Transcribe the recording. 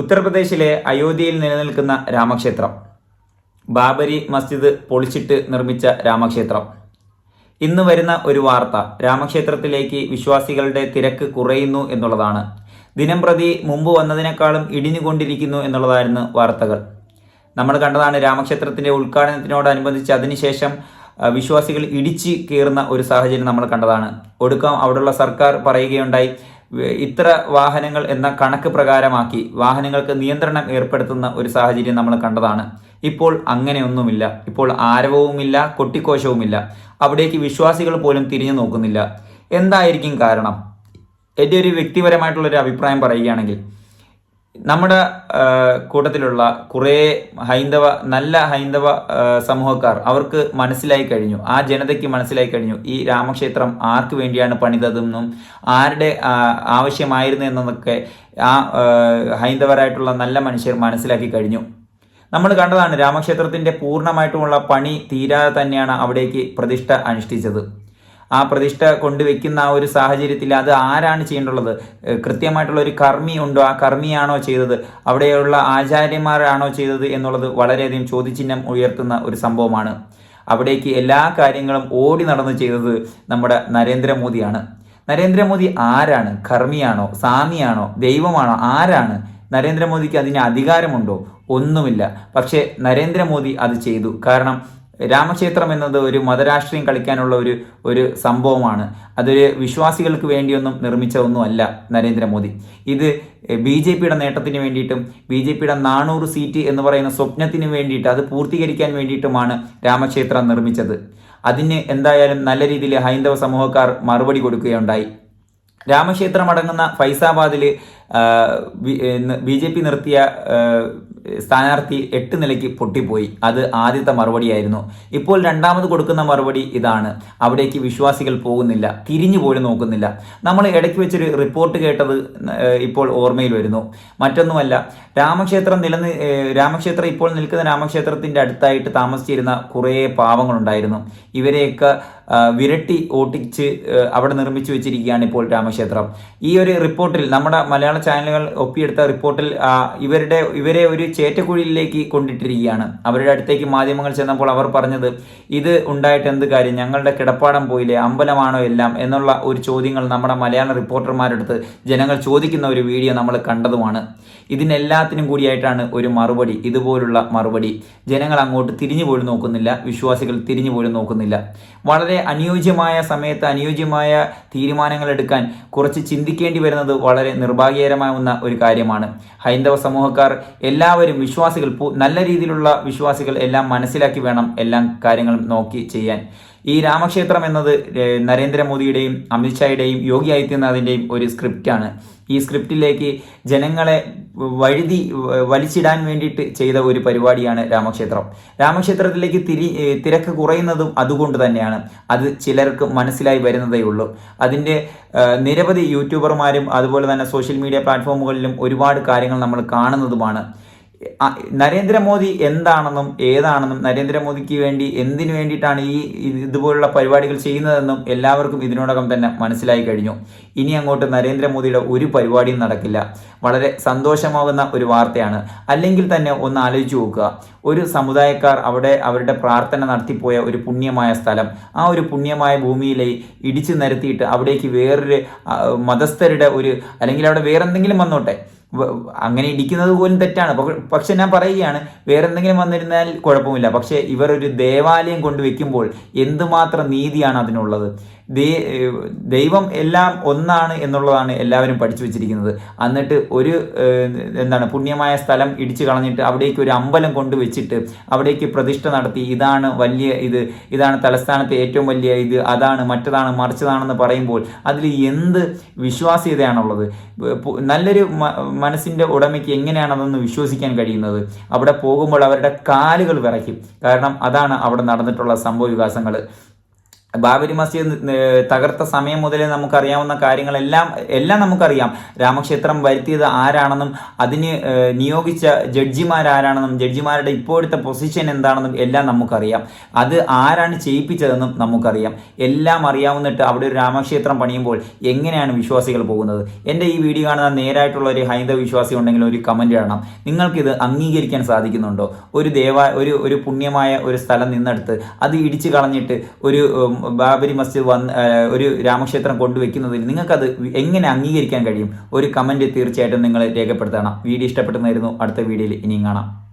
ഉത്തർപ്രദേശിലെ അയോധ്യയിൽ നിലനിൽക്കുന്ന രാമക്ഷേത്രം. ബാബരി മസ്ജിദ് പൊളിച്ചിട്ട് നിർമ്മിച്ച രാമക്ഷേത്രം. ഇന്ന് വരുന്ന ഒരു വാർത്ത രാമക്ഷേത്രത്തിലേക്ക് വിശ്വാസികളുടെ തിരക്ക് കുറയുന്നു എന്നുള്ളതാണ്. ദിനം പ്രതി മുമ്പ് വന്നതിനേക്കാളും ഇടിഞ്ഞുകൊണ്ടിരിക്കുന്നു എന്നുള്ളതായിരുന്നു വാർത്തകൾ. നമ്മൾ കണ്ടതാണ് രാമക്ഷേത്രത്തിന്റെ ഉദ്ഘാടനത്തിനോടനുബന്ധിച്ച് അതിനുശേഷം വിശ്വാസികൾ ഇടിച്ച് കയറുന്ന ഒരു സാഹചര്യം നമ്മൾ കണ്ടതാണ്. ഒടുക്കം അവിടെയുള്ള സർക്കാർ പറയുകയുണ്ടായി ഇത്ര വാഹനങ്ങൾ എന്ന കണക്ക് പ്രകാരമാക്കി വാഹനങ്ങൾക്ക് നിയന്ത്രണം ഏർപ്പെടുത്തുന്ന ഒരു സാഹചര്യം നമ്മൾ കണ്ടതാണ്. ഇപ്പോൾ അങ്ങനെയൊന്നുമില്ല. ഇപ്പോൾ ആരവവുമില്ല കൊട്ടിക്കോശവുമില്ല. അവിടേക്ക് വിശ്വാസികൾ പോലും തിരിഞ്ഞു നോക്കുന്നില്ല. എന്തായിരിക്കും കാരണം? എന്റെ ഒരു വ്യക്തിപരമായിട്ടുള്ളൊരു അഭിപ്രായം പറയുകയാണെങ്കിൽ നമ്മുടെ കൂട്ടത്തിലുള്ള കുറേ ഹൈന്ദവ നല്ല ഹൈന്ദവ സമൂഹക്കാർ അവർക്ക് മനസ്സിലായി കഴിഞ്ഞു. ആ ജനതയ്ക്ക് മനസ്സിലായി കഴിഞ്ഞു. ഈ രാമക്ഷേത്രം ആർക്ക് വേണ്ടിയാണ് പണിതതെന്നും ആരുടെ ആവശ്യമായിരുന്നു എന്നൊക്കെ ആ, ഹൈന്ദവരായിട്ടുള്ള നല്ല മനുഷ്യർ മനസ്സിലാക്കി കഴിഞ്ഞു. നമ്മൾ കണ്ടതാണ് രാമക്ഷേത്രത്തിന്റെ പൂർണമായിട്ടുമുള്ള പണി തീരാതെ തന്നെയാണ് അവിടേക്ക് പ്രതിഷ്ഠ അനുഷ്ഠിച്ചത്. ആ പ്രതിഷ്ഠ കൊണ്ടുവെക്കുന്ന ആ ഒരു സാഹചര്യത്തിൽ അത് ആരാണ് ചെയ്യേണ്ടുള്ളത്? കൃത്യമായിട്ടുള്ള ഒരു കർമ്മി ഉണ്ടോ? ആ കർമ്മിയാണോ ചെയ്തത്? അവിടെയുള്ള ആചാര്യന്മാരാണോ ചെയ്തത് എന്നുള്ളത് വളരെയധികം ചോദ്യചിഹ്നം ഉയർത്തുന്ന ഒരു സംഭവമാണ്. അവിടേക്ക് എല്ലാ കാര്യങ്ങളും ഓടി നടന്ന് ചെയ്തത് നമ്മുടെ നരേന്ദ്രമോദിയാണ്. നരേന്ദ്രമോദി ആരാണ്? കർമ്മിയാണോ? സാമിയാണോ? ദൈവമാണോ? ആരാണ്? നരേന്ദ്രമോദിക്ക് അതിന് അധികാരമുണ്ടോ? ഒന്നുമില്ല. പക്ഷേ നരേന്ദ്രമോദി അത് ചെയ്തു. കാരണം രാമക്ഷേത്രം എന്നത് ഒരു മതരാഷ്ട്രീയം കളിക്കാനുള്ള ഒരു ഒരു സംഭവമാണ്. അതൊരു വിശ്വാസികൾക്ക് വേണ്ടിയൊന്നും നിർമ്മിച്ചതൊന്നുമല്ല നരേന്ദ്രമോദി. ഇത് ബി ജെ പിയുടെ നേട്ടത്തിന് വേണ്ടിയിട്ടും ബി ജെ പിയുടെ നാനൂറ് സീറ്റ് എന്ന് പറയുന്ന സ്വപ്നത്തിന് വേണ്ടിയിട്ട് അത് പൂർത്തീകരിക്കാൻ വേണ്ടിയിട്ടുമാണ് രാമക്ഷേത്രം നിർമ്മിച്ചത്. അതിന് എന്തായാലും നല്ല രീതിയിൽ ഹൈന്ദവ സമൂഹക്കാർ മറുപടി കൊടുക്കുകയുണ്ടായി. രാമക്ഷേത്രം അടങ്ങുന്ന ഫൈസാബാദിൽ ബി ജെ പി നിർത്തിയ സ്ഥാനാർത്ഥി എട്ട് നിലയ്ക്ക് പൊട്ടിപ്പോയി. അത് ആദ്യത്തെ മറുപടിയായിരുന്നു. ഇപ്പോൾ രണ്ടാമത് കൊടുക്കുന്ന മറുപടി ഇതാണ്. അവിടേക്ക് വിശ്വാസികൾ പോകുന്നില്ല. തിരിഞ്ഞു പോലും നോക്കുന്നില്ല. നമ്മൾ ഇടയ്ക്ക് വെച്ചൊരു റിപ്പോർട്ട് കേട്ടത് ഇപ്പോൾ ഓർമ്മയിൽ വരുന്നു. മറ്റൊന്നുമല്ല രാമക്ഷേത്രം നിലനി രാമക്ഷേത്രം ഇപ്പോൾ നിൽക്കുന്ന രാമക്ഷേത്രത്തിന്റെ അടുത്തായിട്ട് താമസിച്ചിരുന്ന കുറേ പാവങ്ങളുണ്ടായിരുന്നു. ഇവരെയൊക്കെ വിരട്ടി ഓട്ടിച്ച് അവിടെ നിർമ്മിച്ചു വെച്ചിരിക്കുകയാണ് ഇപ്പോൾ രാമക്ഷേത്രം. ഈ ഒരു റിപ്പോർട്ടിൽ നമ്മുടെ മലയാള ചാനലുകൾ ഒപ്പിയെടുത്ത റിപ്പോർട്ടിൽ ഇവരുടെ ഇവരെ ഒരു ചേറ്റക്കുഴിയിലേക്ക് കൊണ്ടിട്ടിരിക്കുകയാണ്. അവരുടെ അടുത്തേക്ക് മാധ്യമങ്ങൾ ചെന്നപ്പോൾ അവർ പറഞ്ഞത് ഇത് ഉണ്ടായിട്ട് എന്ത് കാര്യം? ഞങ്ങളുടെ കിടപ്പാടം പോയില്ലേ? അമ്പലമാണോ എല്ലാം? എന്നുള്ള ഒരു ചോദ്യങ്ങൾ നമ്മുടെ മലയാള റിപ്പോർട്ടർമാരടുത്ത് ജനങ്ങൾ ചോദിക്കുന്ന ഒരു വീഡിയോ നമ്മൾ കണ്ടതുമാണ്. ഇതിനെല്ലാത്തിനും കൂടിയായിട്ടാണ് ഒരു മറുപടി ഇതുപോലുള്ള മറുപടി. ജനങ്ങൾ അങ്ങോട്ട് തിരിഞ്ഞു പോലും നോക്കുന്നില്ല. വിശ്വാസികൾ തിരിഞ്ഞു പോലും നോക്കുന്നില്ല. വളരെ അനുയോജ്യമായ സമയത്ത് അനുയോജ്യമായ തീരുമാനങ്ങൾ എടുക്കാൻ കുറച്ച് ചിന്തിക്കേണ്ടി വരുന്നത് വളരെ നിർഭാഗ്യകരമാകുന്ന ഒരു കാര്യമാണ്. ഹൈന്ദവ സമൂഹക്കാർ എല്ലാവരും വിശ്വാസികൾ നല്ല രീതിയിലുള്ള വിശ്വാസികൾ എല്ലാം മനസ്സിലാക്കി വേണം എല്ലാം കാര്യങ്ങളും നോക്കി ചെയ്യാൻ. ഈ രാമക്ഷേത്രം എന്നത് നരേന്ദ്രമോദിയുടെയും അമിത്ഷായുടെയും യോഗി ആദിത്യനാഥിന്റെയും ഒരു സ്ക്രിപ്റ്റാണ്. ഈ സ്ക്രിപ്റ്റിലേക്ക് ജനങ്ങളെ വഴുതി വലിച്ചിടാൻ വേണ്ടിയിട്ട് ചെയ്ത ഒരു പരിപാടിയാണ് രാമക്ഷേത്രം. രാമക്ഷേത്രത്തിലേക്ക് തിരി തിരക്ക് കുറയുന്നതും അതുകൊണ്ട് തന്നെയാണ്. അത് ചിലർക്ക് മനസ്സിലായി വരുന്നതേ ഉള്ളൂ. അതിന്റെ നിരവധി യൂട്യൂബർമാരും അതുപോലെ തന്നെ സോഷ്യൽ മീഡിയ പ്ലാറ്റ്ഫോമുകളിലും ഒരുപാട് കാര്യങ്ങൾ നമ്മൾ കാണുന്നതുമാണ്. നരേന്ദ്രമോദി എന്താണെന്നും ഏതാണെന്നും നരേന്ദ്രമോദിക്ക് വേണ്ടി എന്തിനു വേണ്ടിയിട്ടാണ് ഈ ഇതുപോലുള്ള പരിപാടികൾ ചെയ്യുന്നതെന്നും എല്ലാവർക്കും ഇതിനോടകം തന്നെ മനസ്സിലായി കഴിഞ്ഞു. ഇനി അങ്ങോട്ട് നരേന്ദ്രമോദിയുടെ ഒരു പരിപാടിയും നടക്കില്ല. വളരെ സന്തോഷമാകുന്ന ഒരു വാർത്തയാണ്. അല്ലെങ്കിൽ തന്നെ ഒന്ന് ആലോചിച്ചു നോക്കുക. ഒരു സമുദായക്കാർ അവിടെ അവരുടെ പ്രാർത്ഥന നടത്തിപ്പോയ ഒരു പുണ്യമായ സ്ഥലം. ആ ഒരു പുണ്യമായ ഭൂമിയിലെ ഇടിച്ചു നിരത്തിയിട്ട് അവിടേക്ക് വേറൊരു മതസ്ഥരുടെ ഒരു അല്ലെങ്കിൽ അവിടെ വേറെന്തെങ്കിലും വന്നോട്ടെ. അങ്ങനെ ഇടിക്കുന്നത് പോലും തെറ്റാണ്. പക്ഷെ ഞാൻ പറയുകയാണ് വേറെ എന്തെങ്കിലും വന്നിരുന്നാൽ കുഴപ്പമില്ല. പക്ഷേ ഇവർ ഒരു ദേവാലയം കൊണ്ട് വെക്കുമ്പോൾ എന്തുമാത്രം നീതിയാണ് അതിനുള്ളത്? ദൈവം എല്ലാം ഒന്നാണ് എന്നുള്ളതാണ് എല്ലാവരും പഠിച്ചു വെച്ചിരിക്കുന്നത്. എന്നിട്ട് ഒരു എന്താണ് പുണ്യമായ സ്ഥലം ഇടിച്ചു കളഞ്ഞിട്ട് അവിടേക്ക് ഒരു അമ്പലം കൊണ്ട് വെച്ചിട്ട് അവിടേക്ക് പ്രതിഷ്ഠ നടത്തി ഇതാണ് വലിയ ഇത് ഇതാണ് തലസ്ഥാനത്തെ ഏറ്റവും വലിയ ഇത് അതാണ് മറ്റതാണ് മറിച്ചതാണെന്ന് പറയുമ്പോൾ അതിൽ എന്ത് വിശ്വാസ്യതയാണുള്ളത്? നല്ലൊരു മ- മനസ്സിന്റെ ഉടമയ്ക്ക് എങ്ങനെയാണ് അതൊന്ന് വിശ്വസിക്കാൻ കഴിയുന്നത്? അവിടെ പോകുമ്പോൾ അവരുടെ കാലുകൾ വിറയ്ക്കും. കാരണം അതാണ് അവിടെ നടന്നിട്ടുള്ള സംഭവ വികാസങ്ങൾ ബാബരി മസ്ജിദ് തകർത്ത സമയം മുതലേ നമുക്കറിയാവുന്ന കാര്യങ്ങളെല്ലാം എല്ലാം നമുക്കറിയാം. രാമക്ഷേത്രം വരുത്തിയത് ആരാണെന്നും അതിന് നിയോഗിച്ച ജഡ്ജിമാരാരാണെന്നും ജഡ്ജിമാരുടെ ഇപ്പോഴത്തെ പൊസിഷൻ എന്താണെന്നും എല്ലാം നമുക്കറിയാം. അത് ആരാണ് ചെയ്യിപ്പിച്ചതെന്നും നമുക്കറിയാം. എല്ലാം അറിയാവുന്നിട്ട് അവിടെ ഒരു രാമക്ഷേത്രം പണിയുമ്പോൾ എങ്ങനെയാണ് വിശ്വാസികൾ പോകുന്നത്? എന്റെ ഈ വീഡിയോ കാണുന്ന നേരായിട്ടുള്ള ഒരു ഹൈന്ദവ വിശ്വാസി ഉണ്ടെങ്കിൽ ഒരു കമന്റ് ഇടണം. നിങ്ങൾക്കിത് അംഗീകരിക്കാൻ സാധിക്കുന്നുണ്ടോ? ഒരു ദേവ ഒരു ഒരു പുണ്യമായ ഒരു സ്ഥലം നിന്നെടുത്ത് അത് ഇടിച്ചു കളഞ്ഞിട്ട് ഒരു ബാബരി മസ്ജിദ് വന്ന് ഒരു രാമക്ഷേത്രം കൊണ്ടുവയ്ക്കുന്നതിൽ നിങ്ങൾക്കത് എങ്ങനെ അംഗീകരിക്കാൻ കഴിയും? ഒരു കമന്റ് തീർച്ചയായിട്ടും നിങ്ങൾ രേഖപ്പെടുത്തണം. വീഡിയോ ഇഷ്ടപ്പെടുന്നതായിരുന്നു അടുത്ത വീഡിയോയിൽ ഇനിയും കാണാം.